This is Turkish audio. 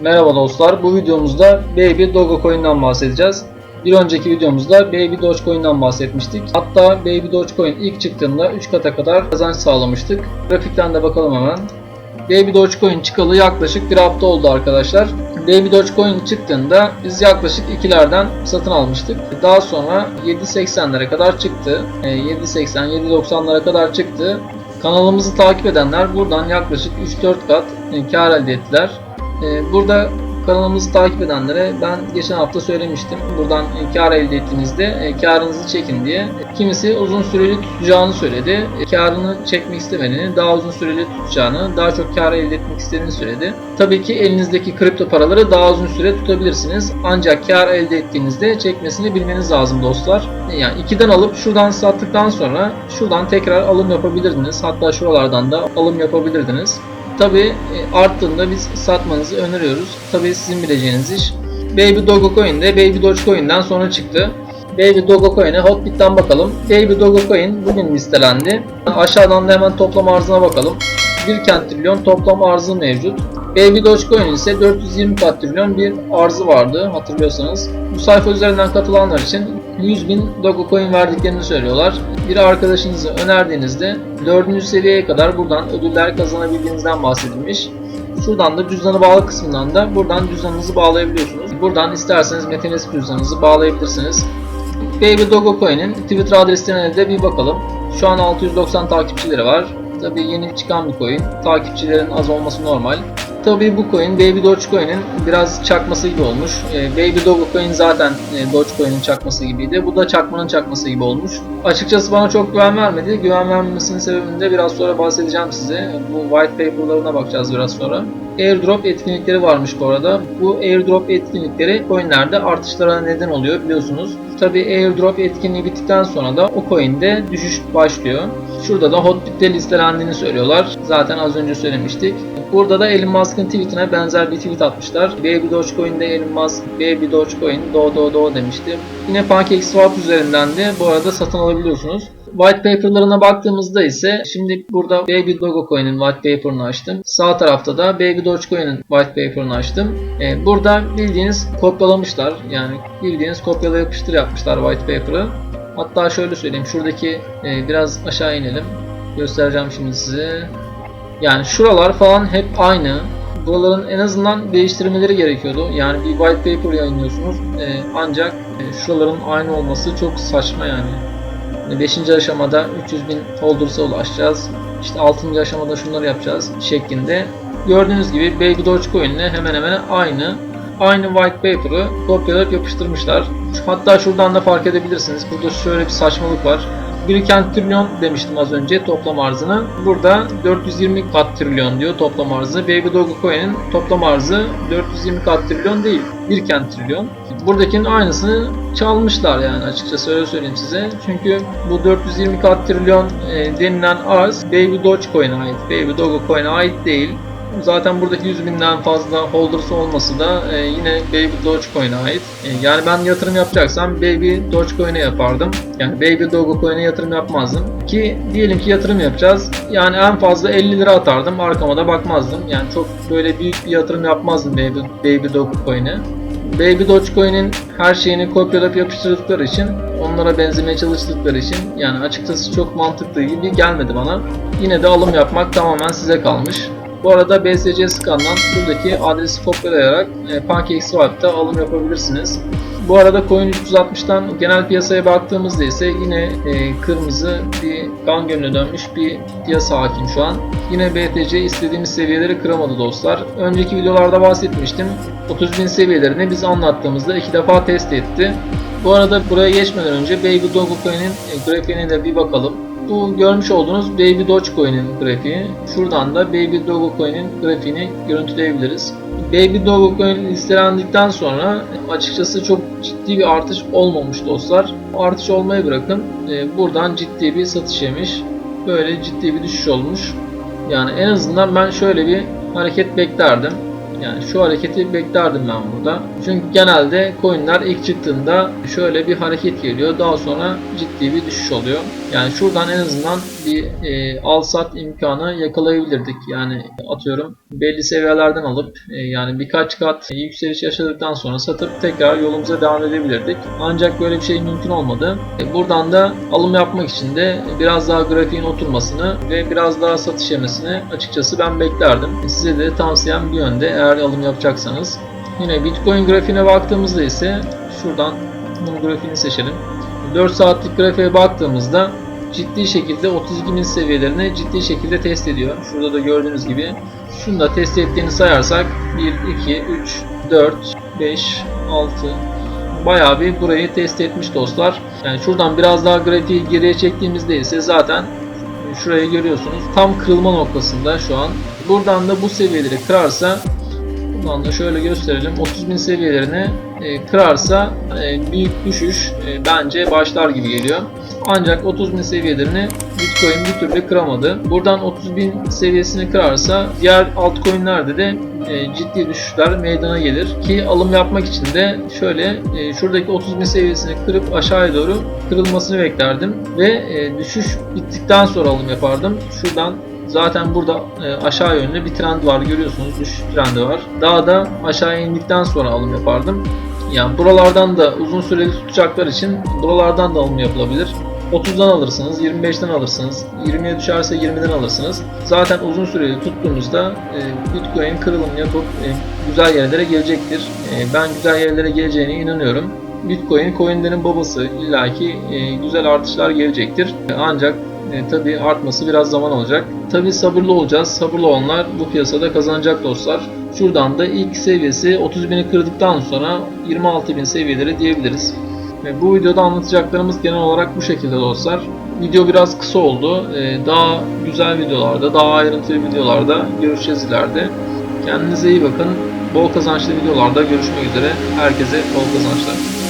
Merhaba dostlar, bu videomuzda Baby Dogecoin'den bahsedeceğiz. Bir önceki videomuzda Baby Dogecoin'den bahsetmiştik. Hatta Baby Dogecoin ilk çıktığında 3 kata kadar kazanç sağlamıştık. Grafikten de bakalım hemen. Baby Dogecoin çıkalı yaklaşık bir hafta oldu arkadaşlar. Baby Dogecoin çıktığında biz yaklaşık 2'lerden satın almıştık. Daha sonra 7.80'lere kadar çıktı. E, 7.80, 7.90'lara kadar çıktı. Kanalımızı takip edenler buradan yaklaşık 3-4 kat e, kar elde ettiler. E, Burada kanalımızı takip edenlere ben geçen hafta söylemiştim. Buradan e, kar elde ettiğinizde e, karınızı çekin diye. Kimisi uzun süreli tutacağını söyledi. E, Karını çekmek istemediğini, daha uzun süreli tutacağını, daha çok kar elde etmek istediğini söyledi. Tabii ki elinizdeki kripto paraları daha uzun süre tutabilirsiniz. Ancak kar elde ettiğinizde çekmesini bilmeniz lazım dostlar. Yani 2'den alıp şuradan sattıktan sonra şuradan tekrar alım yapabilirdiniz. Hatta şuralardan da alım yapabilirdiniz. Tabi arttığında biz satmanızı öneriyoruz. Tabi sizin bileceğiniz iş. Baby Dogecoin de Baby Dogecoin'den sonra çıktı. Baby Dogecoin'e Hotbit'ten bakalım. Baby Dogecoin bugün listelendi. Aşağıdan da hemen toplam arzına bakalım. 1 trilyon toplam arzı mevcut. Baby Dogecoin ise 420 trilyon bir arzı vardı hatırlıyorsanız. Bu sayfa üzerinden katılanlar için 100 bin Dogecoin verdiklerini söylüyorlar. Bir arkadaşınızı önerdiğinizde 4. seviyeye kadar buradan ödüller kazanabildiğinizden bahsedilmiş. Şuradan da cüzdanı bağlı kısmından da buradan cüzdanınızı bağlayabiliyorsunuz. Buradan isterseniz Metamask cüzdanınızı bağlayabilirsiniz. Baby Dogecoin'in Twitter adreslerine de bir bakalım. Şu an 690 takipçileri var. Tabii yeni çıkan bir coin. Takipçilerin az olması normal. Tabii bu coin Baby Dogecoin'in biraz çakması gibi olmuş. Ee, Baby Dogecoin zaten e, Dogecoin'in çakması gibiydi. Bu da çakmanın çakması gibi olmuş. Açıkçası bana çok güven vermedi. Güven vermemesinin sebebini de biraz sonra bahsedeceğim size. Bu white paper'larına bakacağız biraz sonra. Airdrop etkinlikleri varmış bu arada. Bu airdrop etkinlikleri coinlerde artışlara neden oluyor biliyorsunuz. Tabi airdrop etkinliği bittikten sonra da o coin'de düşüş başlıyor. Şurada da Hotbit'te listelendiğini söylüyorlar. Zaten az önce söylemiştik. Burada da Elon Musk'ın tweetine benzer bir tweet atmışlar. Baby Dogecoin'de Elon Musk Baby Dogecoin do do do demişti. Yine PancakeSwap üzerinden de bu arada satın alabiliyorsunuz. White paper'larına baktığımızda ise şimdi burada Baby Dogecoin'in white paper'ını açtım. Sağ tarafta da Baby Dogecoin'in white paper'ını açtım. Ee, burada bildiğiniz kopyalamışlar. Yani bildiğiniz kopyala yapıştır yapmışlar white paper'ı. Hatta şöyle söyleyeyim. Şuradaki e, biraz aşağı inelim. Göstereceğim şimdi size. Yani şuralar falan hep aynı. Buraların en azından değiştirmeleri gerekiyordu. Yani bir white paper yayınlıyorsunuz. Ee, ancak e, şuraların aynı olması çok saçma yani. 5. aşamada 300 bin holders'a ulaşacağız. İşte 6. aşamada şunları yapacağız şeklinde. Gördüğünüz gibi Baby Dogecoin ile hemen hemen aynı. Aynı white paper'ı kopyalayıp yapıştırmışlar. Hatta şuradan da fark edebilirsiniz. Burada şöyle bir saçmalık var. 1 trilyon demiştim az önce toplam arzını. Burada 420 kat trilyon diyor toplam arzı. Baby Dogecoin'in toplam arzı 420 kat trilyon değil. 1 trilyon. Buradakinin aynısını çalmışlar yani açıkçası öyle söyleyeyim size. Çünkü bu 420 kat trilyon e, denilen arz Baby Dogecoin'e ait. Baby Dogecoin'e ait değil. Zaten buradaki 100 binden fazla holders olması da e, yine Baby Dogecoin'e ait. E, yani ben yatırım yapacaksam Baby Dogecoin'e yapardım. Yani Baby Dogecoin'e yatırım yapmazdım. Ki diyelim ki yatırım yapacağız. Yani en fazla 50 lira atardım. Arkama da bakmazdım. Yani çok böyle büyük bir yatırım yapmazdım Baby, Baby Dogecoin'e. Baby Dogecoin'in her şeyini kopyalayıp yapıştırdıkları için onlara benzemeye çalıştıkları için yani açıkçası çok mantıklı gibi gelmedi bana. Yine de alım yapmak tamamen size kalmış. Bu arada BSC Scan'dan buradaki adresi kopyalayarak e, PancakeSwap'ta alım yapabilirsiniz. Bu arada Coin 360'tan genel piyasaya baktığımızda ise yine e, kırmızı bir kan gölüne dönmüş bir piyasa hakim şu an. Yine BTC istediğimiz seviyeleri kıramadı dostlar. Önceki videolarda bahsetmiştim. 30.000 seviyelerini biz anlattığımızda iki defa test etti. Bu arada buraya geçmeden önce Baby Dogecoin'in e, grafiğine de bir bakalım. Bu görmüş olduğunuz Baby Dogecoin'in grafiği. Şuradan da Baby Dogecoin'in grafiğini görüntüleyebiliriz. Baby Dogecoin listelendikten sonra açıkçası çok ciddi bir artış olmamış dostlar. Artış olmayı bırakın. e, Buradan ciddi bir satış yemiş. Böyle ciddi bir düşüş olmuş. Yani en azından ben şöyle bir hareket beklerdim. Yani şu hareketi beklerdim ben burada. Çünkü genelde coinler ilk çıktığında şöyle bir hareket geliyor. Daha sonra ciddi bir düşüş oluyor. Yani şuradan en azından bir e, al sat imkanı yakalayabilirdik. Yani atıyorum belli seviyelerden alıp e, yani birkaç kat yükseliş yaşadıktan sonra satıp tekrar yolumuza devam edebilirdik. Ancak böyle bir şey mümkün olmadı. E, buradan da alım yapmak için de biraz daha grafiğin oturmasını ve biraz daha satış yemesini açıkçası ben beklerdim. Size de tavsiyem bir yönde eğer alım yapacaksanız. Yine Bitcoin grafiğine baktığımızda ise şuradan bunun grafiğini seçelim. 4 saatlik grafiğe baktığımızda ciddi şekilde 32.000 seviyelerini ciddi şekilde test ediyor. Şurada da gördüğünüz gibi. Şunu da test ettiğini sayarsak 1, 2, 3, 4, 5, 6 bayağı bir burayı test etmiş dostlar. Yani şuradan biraz daha grafiği geriye çektiğimizde ise zaten şurayı görüyorsunuz. Tam kırılma noktasında şu an. Buradan da bu seviyeleri kırarsa Buradan da şöyle gösterelim. 30.000 seviyelerini e, kırarsa e, büyük düşüş e, bence başlar gibi geliyor. Ancak 30.000 seviyelerini Bitcoin bir türlü kıramadı. Buradan 30.000 seviyesini kırarsa diğer altcoin'lerde de ciddi düşüşler meydana gelir. Ki alım yapmak için de şöyle e, şuradaki 30.000 seviyesini kırıp aşağıya doğru kırılmasını beklerdim. Ve düşüş bittikten sonra alım yapardım. Şuradan Zaten burada e, aşağı yönlü bir trend var görüyorsunuz düşüş trendi var. Daha da aşağı indikten sonra alım yapardım. Yani buralardan da uzun süreli tutacaklar için buralardan da alım yapılabilir. 30'dan alırsınız, 25'ten alırsınız, 20'ye düşerse 20'den alırsınız. Zaten uzun süreli tuttuğunuzda e, Bitcoin kırılım yapıp e, güzel yerlere gelecektir. E, ben güzel yerlere geleceğine inanıyorum. Bitcoin coinlerin babası illaki e, güzel artışlar gelecektir. E, ancak e, tabii artması biraz zaman alacak. Tabii sabırlı olacağız. Sabırlı olanlar bu piyasada kazanacak dostlar. Şuradan da ilk seviyesi 30.000'i kırdıktan sonra 26.000 seviyeleri diyebiliriz. Ve bu videoda anlatacaklarımız genel olarak bu şekilde dostlar. Video biraz kısa oldu. Ee, Daha güzel videolarda, daha ayrıntılı videolarda görüşeceğiz ileride. Kendinize iyi bakın. Bol kazançlı videolarda görüşmek üzere. Herkese bol kazançlar.